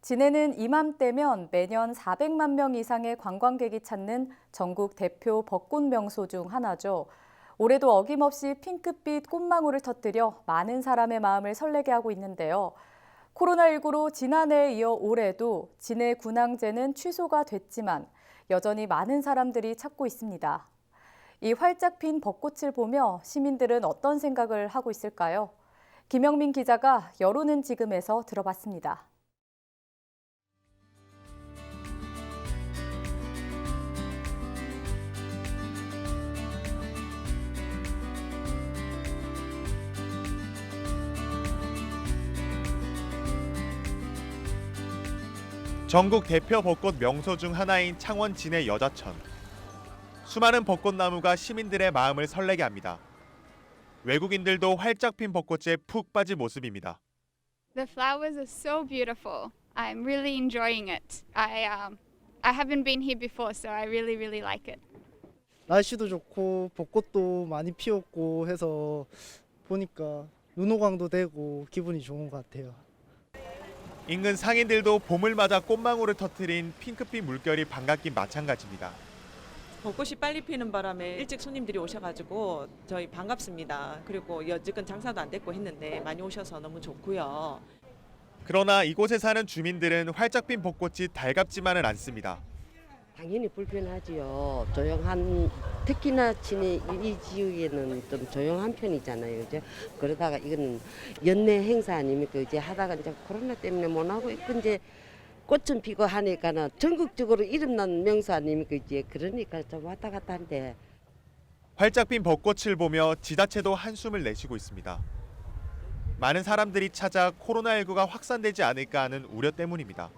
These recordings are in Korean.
진해는 이맘때면 매년 400만 명 이상의 관광객이 찾는 전국 대표 벚꽃 명소 중 하나죠. 올해도 어김없이 핑크빛 꽃망울을 터뜨려 많은 사람의 마음을 설레게 하고 있는데요. 코로나19로 지난해에 이어 올해도 진해 군항제는 취소가 됐지만 여전히 많은 사람들이 찾고 있습니다. 이 활짝 핀 벚꽃을 보며 시민들은 어떤 생각을 하고 있을까요? 김영민 기자가 여론은 지금에서 들어봤습니다. 전국 대표 벚꽃 명소 중 하나인 창원 진해 여자천. 수많은 벚꽃나무가 시민들의 마음을 설레게 합니다. 외국인들도 활짝 핀 벚꽃에 푹 빠진 모습입니다. The flowers are so beautiful. I'm really enjoying it. I um, I haven't been here before, so I really really like it. 날씨도 좋고 벚꽃도 많이 피었고 해서 보니까 눈호강도 되고 기분이 좋은 것 같아요. 인근 상인들도 봄을 맞아 꽃망울을 터트린 핑크빛 물결이 반갑긴 마찬가지입니다. 벚꽃이 빨리 피는 바람에 일찍 손님들이 오셔가지고 저희 반갑습니다. 그리고 여지껏 장사도 안 됐고 했는데 많이 오셔서 너무 좋고요. 그러나 이곳에 사는 주민들은 활짝 핀 벚꽃이 달갑지만은 않습니다. 당연히 불편하지요. 조용한 특히나 진해 이 지역에는 좀 조용한 편이잖아요. 이제 그러다가 이거는 연내 행사 아닙니까? 이제 하다가 이제 코로나 때문에 못 하고 있고 이제 꽃은 피고 하니까는 전국적으로 이름난 명소 아닙니까? 이제 그러니까 좀 왔다 갔다 한데 활짝 핀 벚꽃을 보며 지자체도 한숨을 내쉬고 있습니다. 많은 사람들이 찾아 코로나19가 확산되지 않을까 하는 우려 때문입니다.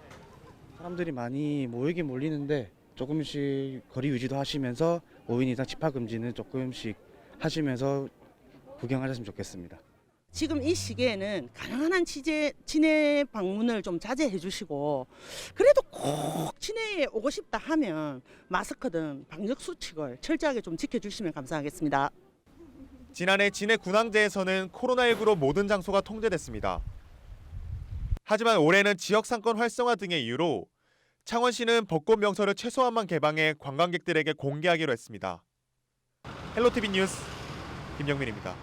사람들이 많이 모이긴 몰리는데 조금씩 거리 유지도 하시면서 5인 이상 집합 금지는 조금씩 하시면서 구경하셨으면 좋겠습니다. 지금 이 시기에는 가능한 한 치제, 진해 방문을 좀 자제해 주시고 그래도 꼭 진해에 오고 싶다 하면 마스크등 방역 수칙을 철저하게 좀 지켜주시면 감사하겠습니다. 지난해 진해 군항제에서는 코로나19로 모든 장소가 통제됐습니다. 하지만 올해는 지역 상권 활성화 등의 이유로 창원시는 벚꽃 명소를 최소한만 개방해 관광객들에게 공개하기로 했습니다. 헬로티비 뉴스 김영민입니다.